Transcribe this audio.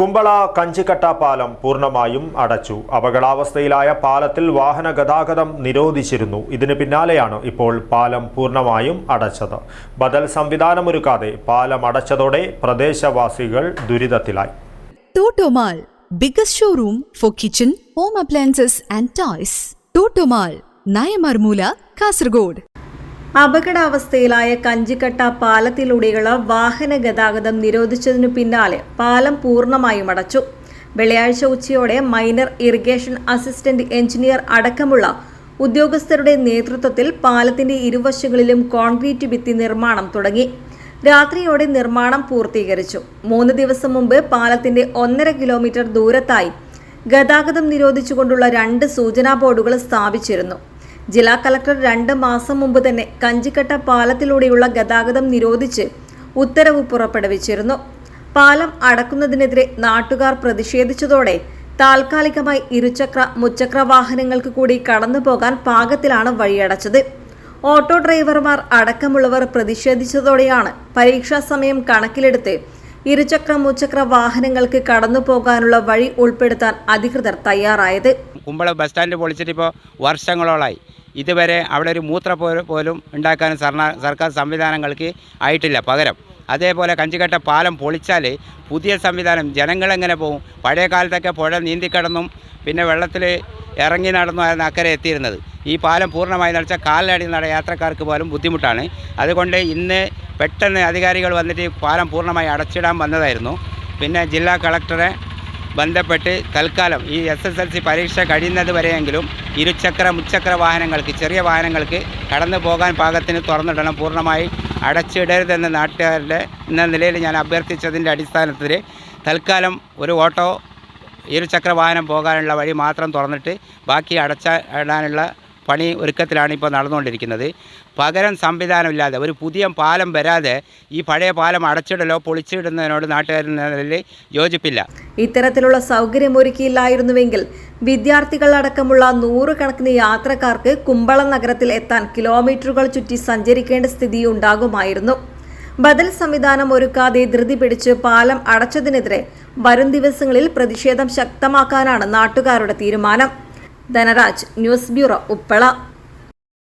കുമ്പള കഞ്ചിക്കട്ട പാലം പൂർണമായും അടച്ചു അപകടാവസ്ഥയിലായ പാലത്തിൽ വാഹന ഗതാഗതം നിരോധിച്ചിരുന്നു ഇതിന് പിന്നാലെയാണ് ഇപ്പോൾ പാലം പൂർണമായും അടച്ചത് ബദൽ സംവിധാനമൊരുക്കാതെ പാലം അടച്ചതോടെ പ്രദേശവാസികൾ ദുരിതത്തിലായി Toto mall biggest showroom for kitchen home appliances and toys. Toto mall Nayamarmoola Kasargod. അപകടാവസ്ഥയിലായ കഞ്ചിക്കട്ട പാലത്തിലൂടെയുള്ള വാഹന ഗതാഗതം നിരോധിച്ചതിനു പിന്നാലെ പാലം പൂർണമായും അടച്ചു. വെള്ളിയാഴ്ച ഉച്ചയോടെ മൈനർ ഇറിഗേഷൻ അസിസ്റ്റന്റ് എഞ്ചിനീയർ അടക്കമുള്ള ഉദ്യോഗസ്ഥരുടെ നേതൃത്വത്തിൽ പാലത്തിന്റെ ഇരുവശങ്ങളിലും കോൺക്രീറ്റ് ഭിത്തി നിർമ്മാണം തുടങ്ങി. രാത്രിയോടെ നിർമ്മാണം പൂർത്തീകരിച്ചു. മൂന്ന് ദിവസം മുമ്പ് പാലത്തിന്റെ ഒന്നര കിലോമീറ്റർ ദൂരത്തായി ഗതാഗതം നിരോധിച്ചുകൊണ്ടുള്ള രണ്ട് സൂചനാ ബോർഡുകൾ സ്ഥാപിച്ചിരുന്നു. ജില്ലാ കളക്ടർ രണ്ട് മാസം മുമ്പ് തന്നെ കഞ്ചിക്കട്ട പാലത്തിലൂടെയുള്ള ഗതാഗതം നിരോധിച്ച് ഉത്തരവ് പുറപ്പെടുവിച്ചിരുന്നു. പാലം അടക്കുന്നതിനെതിരെ നാട്ടുകാർ പ്രതിഷേധിച്ചതോടെ താൽക്കാലികമായി ഇരുചക്ര മുച്ചക്ര വാഹനങ്ങൾക്ക് കൂടി കടന്നു പോകാൻ പാകത്തിലാണ് വഴിയടച്ചത്. ഓട്ടോ ഡ്രൈവർമാർ അടക്കമുള്ളവർ പ്രതിഷേധിച്ചതോടെയാണ് പരീക്ഷാ സമയം കണക്കിലെടുത്ത് ഇരുചക്ര മുച്ചക്ര വാഹനങ്ങൾക്ക് കടന്നു പോകാനുള്ള വഴി ഉൾപ്പെടുത്താൻ അധികൃതർ തയ്യാറായത്. കുമ്പള ബസ് സ്റ്റാൻഡ് പൊളിച്ചിട്ട് ഇപ്പോൾ വർഷങ്ങളോളായി. ഇതുവരെ അവിടെ ഒരു മൂത്ര പോലും ഉണ്ടാക്കാൻ സർക്കാർ സംവിധാനങ്ങൾക്ക് ആയിട്ടില്ല പകരം. അതേപോലെ കഞ്ചിക്കട്ട പാലം പൊളിച്ചാൽ പുതിയ സംവിധാനം. ജനങ്ങളെങ്ങനെ പോകും പഴയ കാലത്തൊക്കെ പുഴ നീന്തിക്കടന്നും പിന്നെ വെള്ളത്തിൽ ഇറങ്ങി നടന്നുമായിരുന്നു അക്കരെ എത്തിയിരുന്നത്. ഈ പാലം പൂർണമായി നടച്ചാൽ കാലിനടി നട യാത്രക്കാർക്ക് പോലും ബുദ്ധിമുട്ടാണ്. അതുകൊണ്ട് ഇന്ന് പെട്ടെന്ന് അധികാരികൾ വന്നിട്ട് പാലം പൂർണമായി അടച്ചിടാൻ വന്നതായിരുന്നു. പിന്നെ ജില്ലാ കളക്ടറെ ബന്ധപ്പെട്ട് തൽക്കാലം ഈ എസ് എസ് എൽ സി പരീക്ഷ കഴിയുന്നത് വരെയെങ്കിലും ഇരുചക്ര മുച്ചക്ര വാഹനങ്ങൾക്ക് ചെറിയ വാഹനങ്ങൾക്ക് കടന്നു പോകാൻ പാകത്തിന് തുറന്നിടണം. പൂർണമായി അടച്ചിടരുതെന്ന് നാട്ടുകാരുടെ എന്ന നിലയിൽ ഞാൻ അഭ്യർത്ഥിച്ചതിന്റെ അടിസ്ഥാനത്തിൽ തൽക്കാലം ഒരു ഓട്ടോ ഇരുചക്ര വാഹനം പോകാനുള്ള വഴി മാത്രം തുറന്നിട്ട് ബാക്കി അടച്ച ഇടാനുള്ള പണി ഒരുക്കത്തിലാണ് ഇപ്പോൾ നടന്നുകൊണ്ടിരിക്കുന്നത്. പകരം സംവിധാനമില്ലാതെ ഒരു പുതിയ പാലം വരാതെ ഈ പഴയ പാലം അടച്ചിടലോ പൊളിച്ചിടുന്നതിനോട് നാട്ടുകാരിൽ യോജിപ്പില്ല. ഇത്തരത്തിലുള്ള സൗകര്യമൊരുക്കിയില്ലായിരുന്നുവെങ്കിൽ വിദ്യാർത്ഥികൾ അടക്കമുള്ള നൂറുകണക്കിന് യാത്രക്കാർക്ക് കുമ്പളം നഗരത്തിൽ എത്താൻ കിലോമീറ്ററുകൾ ചുറ്റി സഞ്ചരിക്കേണ്ട സ്ഥിതി ഉണ്ടാകുമായിരുന്നു. ബദൽ സംവിധാനം ഒരുക്കാതെ ധൃതി പിടിച്ച് പാലം അടച്ചതിനെതിരെ വരും ദിവസങ്ങളിൽ പ്രതിഷേധം ശക്തമാക്കാനാണ് നാട്ടുകാരുടെ തീരുമാനം. Dhanraj news bureau Uppala.